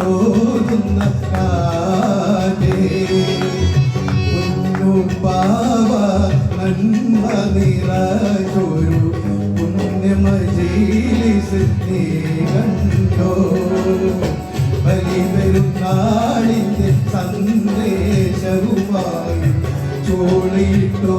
തോന്നുന്ന കാറ്റേ പൊന്നു പാവ നന്മ നിറയൊരു പുണ്യമ ജീലിസ് നീ കണ്ടോ? ബലി പെരുന്നാളിന്റെ സന്ദേശവുമായി ചോളിയിട്ടോ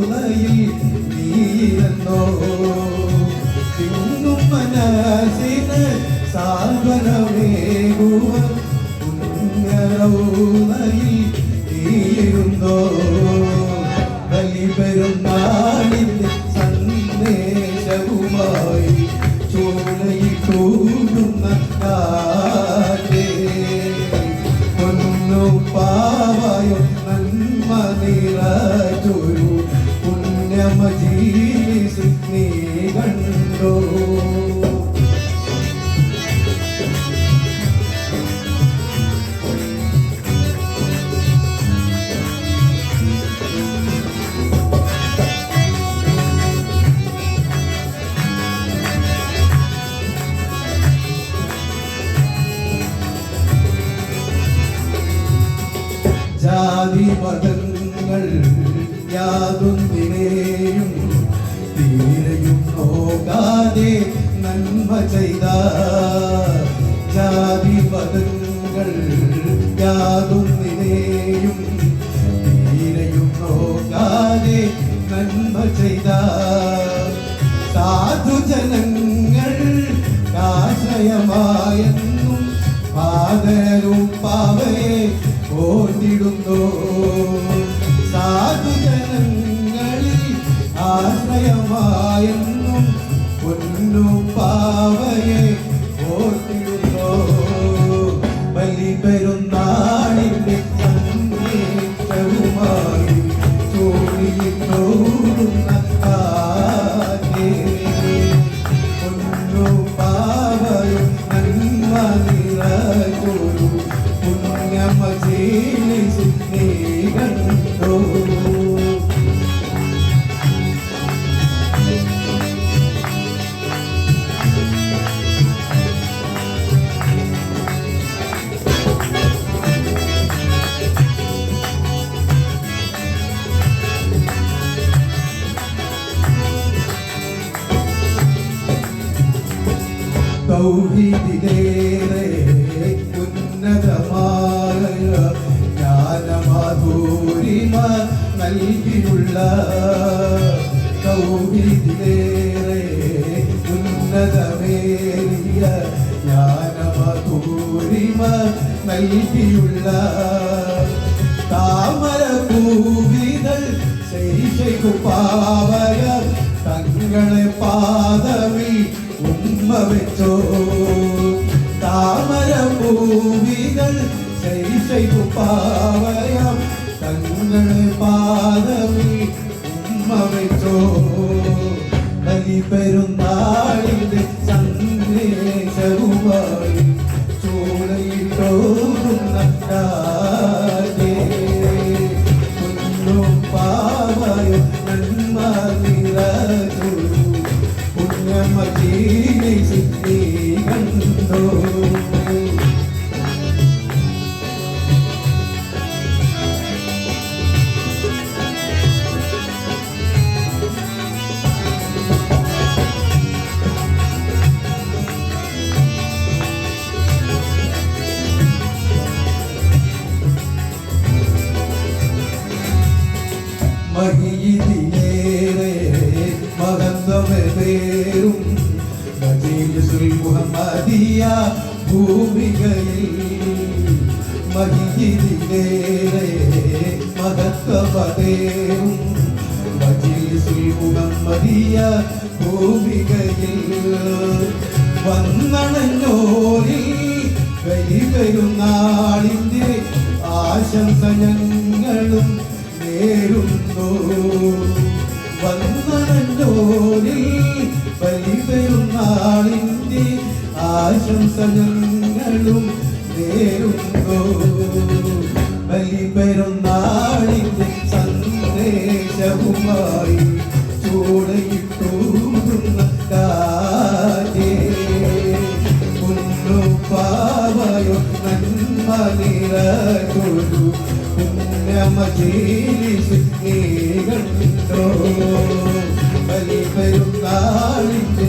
പുണ്യറൗലയിൽ മതങ്ങൾ യാതൊന്നിനെയും തീരെയും നോക്കാതെ നന്മ ചെയ്ത ജാതി പദങ്ങൾ യാതൊന്നിനെയും തീരെയും നോക്കാതെ നന്മ ചെയ്ത സാധുജനങ്ങൾ ആശ്രയമായെന്നും പാതരും ഓർത്തിടുന്നു സാധുജനങ്ങളിൽ ആശ്രയമായെന്നും പൊന്നു പാവയെ തൗഹീദിലേറെ ഉന്നതമായ ജ്ഞാനമാധൂരിമ നൽകിയുള്ള തൗഹീദിലേറെ ഉന്നതമേറിയ ജ്ഞാനമാധൂരിമ നൽകിയുള്ള താമര പൂവിതൾ പാവയ തങ്ങളെ പാദവി ഉമ്മ വെച്ചോ താമര ശൈശൈകു പാവയ തങ്ങളെ പാദവി ഉമ്മ വെച്ചോ? ബലി പെരുന്നാളിന്റെ സന്ദേശവുമായി പൊന്നും പാവയും Feliz മതിയ ഭൂമികയിൽ മഹിജിതിലേറെ മഹത്വപതേറും. മജീസുൽ മുഹമ്മദിയ ഭൂമികയിൽ വന്നണഞ്ഞോരിൽ കൈവരുന്നാളിന്റെ ആശംസ ഞങ്ങളും നേരുന്നു. വന്നണഞ്ഞോരിൽ ആശംസ ഞങ്ങളും നേരുന്നു ബലിപെരുന്നാളിന്റെ സന്ദേശവുമായി ചൂടയിട്ടുന്ന കാറ്റേ പാവയോ നന്മ നിറകൊരു പുണ്യമജീലിസ് നീ കണ്ടോ? ബലിപെരുന്നാളിന്റെ